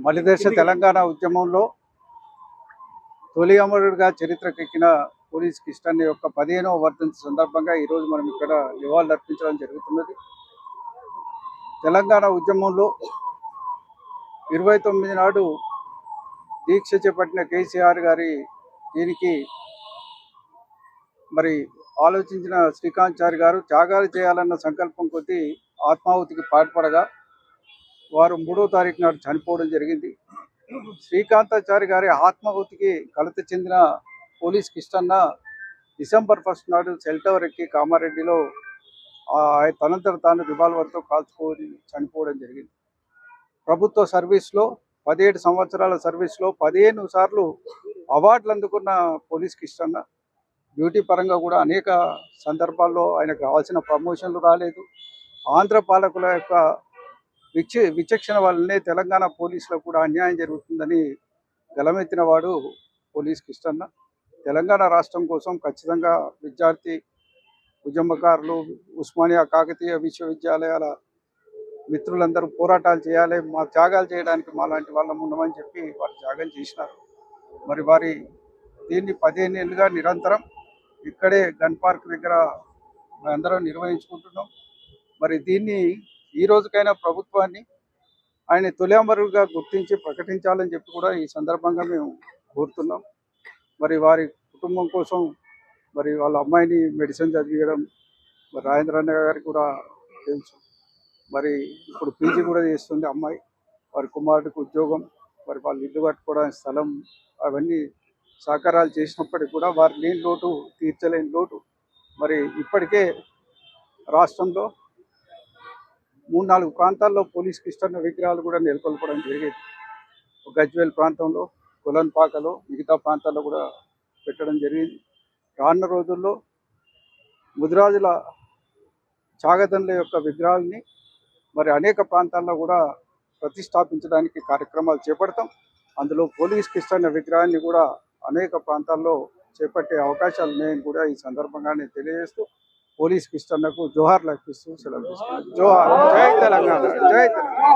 మలిదేశ తెలంగాణ ఉద్యమంలో తొలి అమరుడిగా చరిత్రకెక్కిన పోలీస్ కిష్టన్ యొక్క పదిహేనవ వర్ధంతి సందర్భంగా ఈరోజు మనం ఇక్కడ నివాళులు అర్పించడం జరుగుతున్నది. తెలంగాణ ఉద్యమంలో ఇరవై తొమ్మిది నాడు దీక్ష చేపట్టిన కేసీఆర్ గారి దీనికి మరి ఆలోచించిన శ్రీకాంత్ గారు త్యాగాలు చేయాలన్న సంకల్పం కొద్దీ ఆత్మాహుతికి పాల్పడగా వారు మూడో తారీఖు నాడు చనిపోవడం జరిగింది. శ్రీకాంతాచారి గారి ఆత్మాహుతికి కలత చెందిన పోలీస్ కిష్టన్న డిసెంబర్ ఫస్ట్ నాడు సెల్ టవర్ ఎక్కి కామారెడ్డిలో ఆ తనంతట తాను రివాల్వర్తో కాల్చుకొని చనిపోవడం జరిగింది. ప్రభుత్వ సర్వీస్లో పదిహేడు సంవత్సరాల సర్వీస్లో పదిహేను సార్లు అవార్డులు అందుకున్న పోలీస్ కిష్టన్న డ్యూటీ పరంగా కూడా అనేక సందర్భాల్లో ఆయనకు కావాల్సిన ప్రమోషన్లు రాలేదు. ఆంధ్ర పాలకుల యొక్క విచ విచక్షణ వల్లనే తెలంగాణ పోలీసులకు కూడా అన్యాయం జరుగుతుందని గలమెత్తిన వాడు పోలీస్ కిష్టన్న తెలంగాణ రాష్ట్రం కోసం ఖచ్చితంగా విద్యార్థి ఉద్యమకారులు ఉస్మానియా కాకతీయ విశ్వవిద్యాలయాల మిత్రులందరూ పోరాటాలు చేయాలి మా త్యాగాలు చేయడానికి మా లాంటి వాళ్ళం ఉండమని చెప్పి వారు త్యాగం చేసినారు. మరి వారి దీన్ని పదిహేను ఏళ్ళుగా నిరంతరం ఇక్కడే గన్ పార్క్ దగ్గర అందరం నిర్వహించుకుంటున్నాం. మరి దీన్ని ఈ రోజుకైనా ప్రభుత్వాన్ని ఆయన తొలి గుర్తించి ప్రకటించాలని చెప్పి కూడా ఈ సందర్భంగా మేము కోరుతున్నాం. మరి వారి కుటుంబం కోసం మరి వాళ్ళ అమ్మాయిని మెడిసిన్ చదివించడం మరి రాజేంద్ర అన్న గారికి కూడా తెలుసు. మరి ఇప్పుడు పీజీ కూడా చేస్తుంది అమ్మాయి. వారి కుమారుడికి ఉద్యోగం మరి వాళ్ళు ఇల్లు కట్టుకోవడానికి స్థలం అవన్నీ సహకారాలు చేసినప్పటికీ కూడా వారి లేని లోటు తీర్చలేని లోటు. మరి ఇప్పటికే రాష్ట్రంలో మూడు నాలుగు ప్రాంతాల్లో పోలీస్ కృష్ణ విగ్రహాలు కూడా నెలకొల్పడం జరిగేది. గజ్వేల్ ప్రాంతంలో కులన్పాకలో మిగతా ప్రాంతాల్లో కూడా పెట్టడం జరిగింది. రానున్న రోజుల్లో ముదిరాజుల చాగదండ్ల యొక్క విగ్రహాలని మరి అనేక ప్రాంతాల్లో కూడా ప్రతిష్టాపించడానికి కార్యక్రమాలు చేపడతాం. అందులో పోలీస్ కృష్ణ విగ్రహాన్ని కూడా అనేక ప్రాంతాల్లో చేపట్టే అవకాశాలు ఉన్నాయని కూడా ఈ సందర్భంగా నేను తెలియజేస్తూ పోలీస్ కిష్టన్నకు జోహార్లు అర్పిస్తూ సెలవు తీసుకున్నాను జోహార్ జై తెలంగాణ జై తెలంగాణ